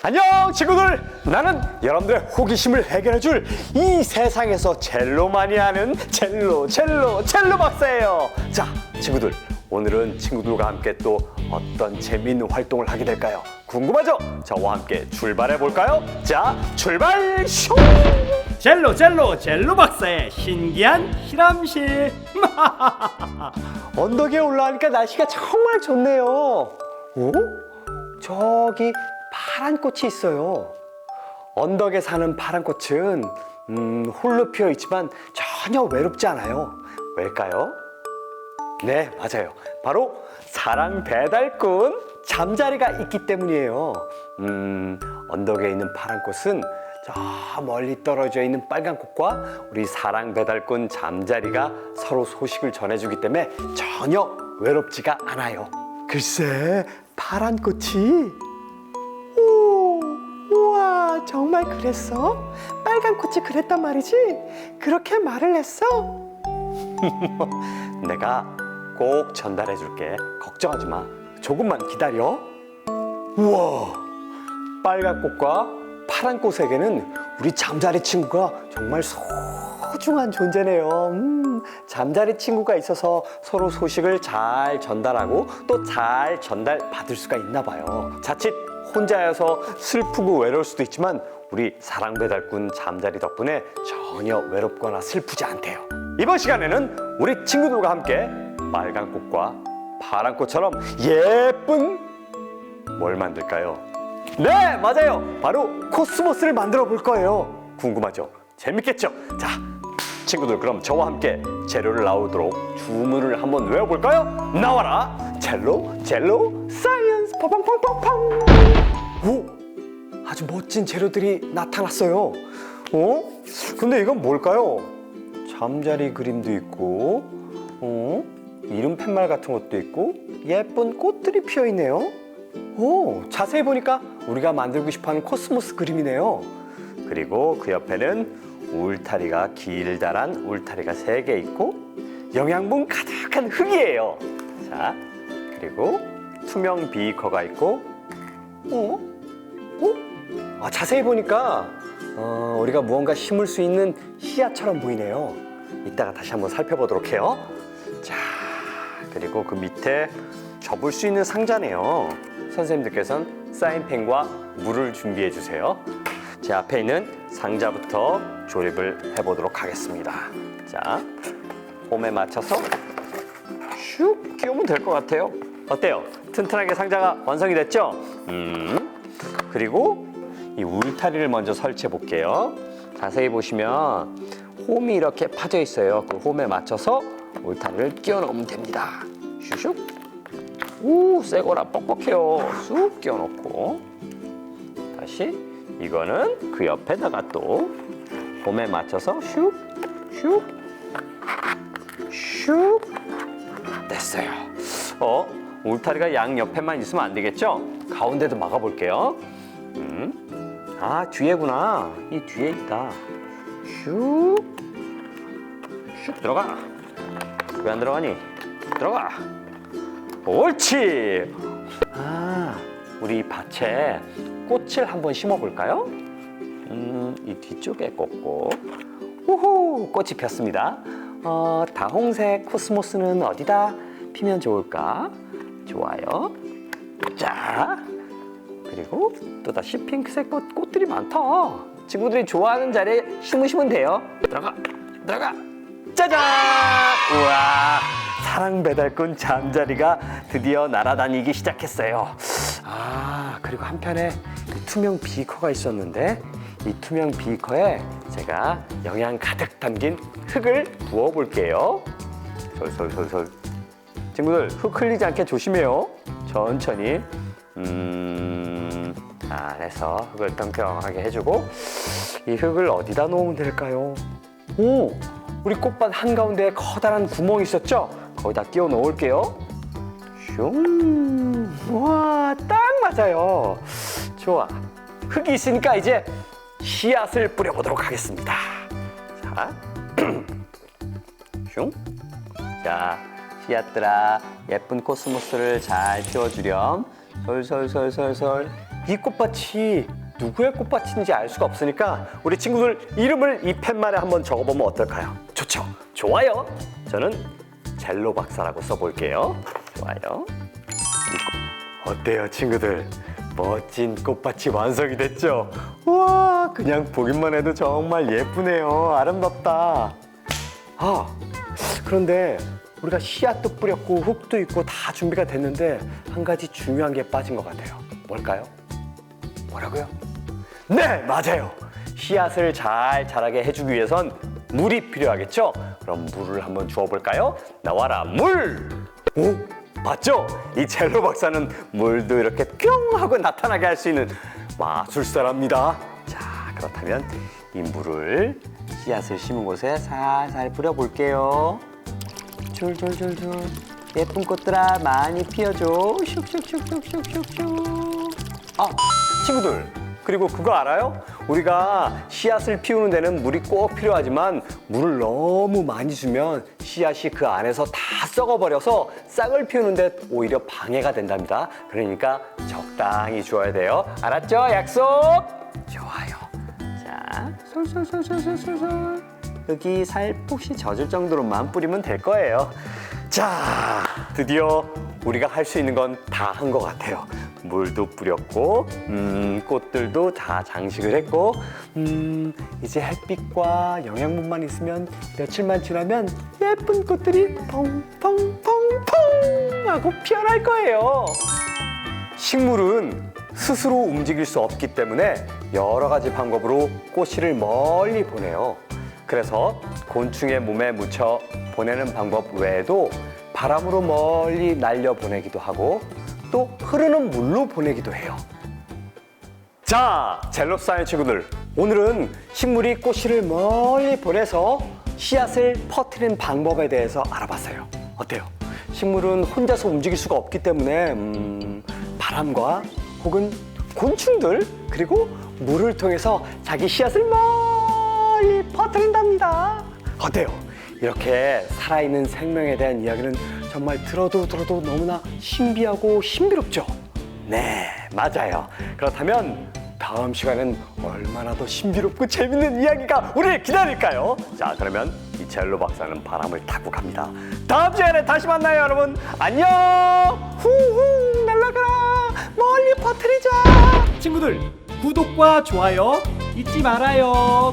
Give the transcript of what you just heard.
안녕 친구들. 나는 여러분들의 호기심을 해결해줄 이 세상에서 젤로 많이 하는 젤로 젤로 젤로 박사예요. 자 친구들 오늘은 친구들과 함께 또 어떤 재미있는 활동을 하게 될까요? 궁금하죠? 저와 함께 출발해 볼까요? 자 출발! 쇼 젤로 젤로 젤로 박사의 신기한 실험실. 언덕에 올라가니까 날씨가 정말 좋네요. 오? 저기 파란 꽃이 있어요 언덕에 사는 파란 꽃은 음, 홀로 피어 있지만 전혀 외롭지 않아요. 왜일까요? 네, 맞아요. 바로 사랑 배달꾼 잠자리가 있기 때문이에요. 음, 언덕에 있는 파란 꽃은 저 멀리 떨어져 있는 빨간 꽃과 우리 사랑 배달꾼 잠자리가 서로 소식을 전해주기 때문에 전혀 외롭지가 않아요. 글쎄, 파란 꽃이 오, 정말 그랬어? 빨간 꽃이 그랬단 말이지? 그렇게 말을 했어? 내가 꼭 전달해 줄게. 걱정하지 마. 조금만 기다려. 우와, 빨간 꽃과 파란 꽃에게는 우리 잠자리 친구가 정말 소중한 존재네요. 음, 잠자리 친구가 있어서 서로 소식을 잘 전달하고 또 잘 전달 받을 수가 있나 봐요. 자칫 혼자여서 슬프고 외로울 수도 있지만 우리 사랑 배달꾼 잠자리 덕분에 전혀 외롭거나 슬프지 않대요. 이번 시간에는 우리 친구들과 함께 빨간 꽃과 파란 꽃처럼 예쁜 뭘 만들까요? 네, 맞아요. 바로 코스모스를 만들어 볼 거예요. 궁금하죠? 재밌겠죠? 자, 친구들 그럼 저와 함께 재료를 나오도록 주문을 한번 외워볼까요? 나와라! 젤로, 젤로, 사이언스, 파팡팡팡팡! 오! 아주 멋진 재료들이 나타났어요. 어? 근데 이건 뭘까요? 잠자리 그림도 있고, 어? 이름 팻말 같은 것도 있고, 예쁜 꽃들이 피어 있네요. 오, 자세히 보니까 우리가 만들고 싶어하는 코스모스 그림이네요. 그리고 그 옆에는 울타리가 길다란 울타리가 세 개 있고 영양분 가득한 흙이에요. 자, 그리고 투명 비커가 있고, 어? 어? 아, 자세히 보니까 어, 우리가 무언가 심을 수 있는 씨앗처럼 보이네요. 이따가 다시 한번 살펴보도록 해요. 자, 그리고 그 밑에 접을 수 있는 상자네요. 선생님들께서는 사인펜과 물을 준비해 주세요. 제 앞에 있는 상자부터 조립을 해보도록 하겠습니다. 자, 홈에 맞춰서 슉 끼우면 될 것 같아요. 어때요? 튼튼하게 상자가 완성이 됐죠? 음, 그리고 이 울타리를 먼저 설치해 볼게요. 자세히 보시면 홈이 이렇게 파져 있어요. 그 홈에 맞춰서 울타리를 끼워 넣으면 됩니다. 슈슉. 오, 새거라 뻑뻑해요. 쑥 끼워 넣고 다시 이거는 그 옆에다가 또 홈에 맞춰서 슉, 슉, 슉 됐어요. 어, 울타리가 양 옆에만 있으면 안 되겠죠? 가운데도 막아볼게요. 음, 아 뒤에구나. 이 뒤에 있다. 슉, 슉 들어가. 왜 안 들어가니? 들어가. 옳지. 아, 우리 이 밭에 꽃을 한번 심어볼까요? 음, 이 뒤쪽에 꽂고. 우후, 꽃이 폈습니다. 어, 다홍색 코스모스는 어디다 피면 좋을까? 좋아요. 자, 그리고 또다시 핑크색 꽃, 꽃들이 많다. 친구들이 좋아하는 자리에 심으시면 돼요. 들어가, 들어가. 짜잔! 우와, 사랑 배달꾼 잠자리가 드디어 날아다니기 시작했어요. 아, 그리고 한편에 그 투명 비커가 있었는데 이 투명 비커에 제가 영양 가득 담긴 흙을 부어 볼게요. 솔솔솔솔. 친구들 흙 흘리지 않게 조심해요. 천천히. 음, 잘해서 흙을 평평하게 해주고 이 흙을 어디다 놓으면 될까요? 오, 우리 꽃밭 한 가운데 커다란 구멍이 있었죠? 거기다 끼워 놓을게요. 슝, 와, 딱 맞아요. 좋아. 흙이 있으니까 이제 씨앗을 뿌려보도록 하겠습니다. 자, 슝. 자, 씨앗들아, 예쁜 코스모스를 잘 키워주렴. 솔솔솔솔솔 이 꽃밭이 누구의 꽃밭인지 알 수가 없으니까 우리 친구들 이름을 이 팻말에 한번 적어보면 어떨까요? 좋죠. 좋아요. 저는 젤로 박사라고 써볼게요. 좋아요. 어때요, 친구들? 멋진 꽃밭이 완성이 됐죠? 와, 그냥 보기만 해도 정말 예쁘네요. 아름답다. 아, 그런데 우리가 씨앗도 뿌렸고 흙도 있고 다 준비가 됐는데 한 가지 중요한 게 빠진 것 같아요. 뭘까요? 뭐라고요? 네, 맞아요. 씨앗을 잘 자라게 해주기 위해선 물이 필요하겠죠? 그럼 물을 한번 주워볼까요? 나와라, 물! 오, 맞죠? 이 젤로 박사는 물도 이렇게 뿅 하고 나타나게 할 수 있는 마술사랍니다. 자, 그렇다면 이 물을 씨앗을 심은 곳에 살살 뿌려볼게요. 줄줄줄줄 예쁜 꽃들아 많이 피어줘. 슉슉슉슉슉슉슉. 아 친구들. 그리고 그거 알아요? 우리가 씨앗을 피우는 데는 물이 꼭 필요하지만 물을 너무 많이 주면 씨앗이 그 안에서 다 썩어버려서 싹을 피우는데 오히려 방해가 된답니다. 그러니까 적당히 주어야 돼요. 알았죠? 약속? 좋아요. 자 솔솔솔솔솔솔 여기 살포시 젖을 정도로만 뿌리면 될 거예요. 자, 드디어 우리가 할 수 있는 건 다 한 것 같아요. 물도 뿌렸고, 음, 꽃들도 다 장식을 했고, 음, 이제 햇빛과 영양분만 있으면 며칠만 지나면 예쁜 꽃들이 펑펑펑펑 하고 피어날 거예요. 식물은 스스로 움직일 수 없기 때문에 여러 가지 방법으로 꽃씨를 멀리 보내요. 그래서 곤충의 몸에 묻혀 보내는 방법 외에도 바람으로 멀리 날려 보내기도 하고 또 흐르는 물로 보내기도 해요. 자, 젤로사의 친구들. 오늘은 식물이 꽃씨를 멀리 보내서 씨앗을 퍼뜨리는 방법에 대해서 알아봤어요. 어때요? 식물은 혼자서 움직일 수가 없기 때문에 음, 바람과 혹은 곤충들 그리고 물을 통해서 자기 씨앗을 멀리 퍼뜨린답니다. 어때요? 이렇게 살아있는 생명에 대한 이야기는 정말 들어도 들어도 너무나 신비하고 신비롭죠? 네, 맞아요. 그렇다면 다음 시간엔 얼마나 더 신비롭고 재밌는 이야기가 우리를 기다릴까요? 자, 그러면 이 젤로 박사는 바람을 타고 갑니다. 다음 시간에 다시 만나요, 여러분. 안녕! 후후 날아가라! 멀리 퍼뜨리자! 친구들 구독과 좋아요 잊지 말아요.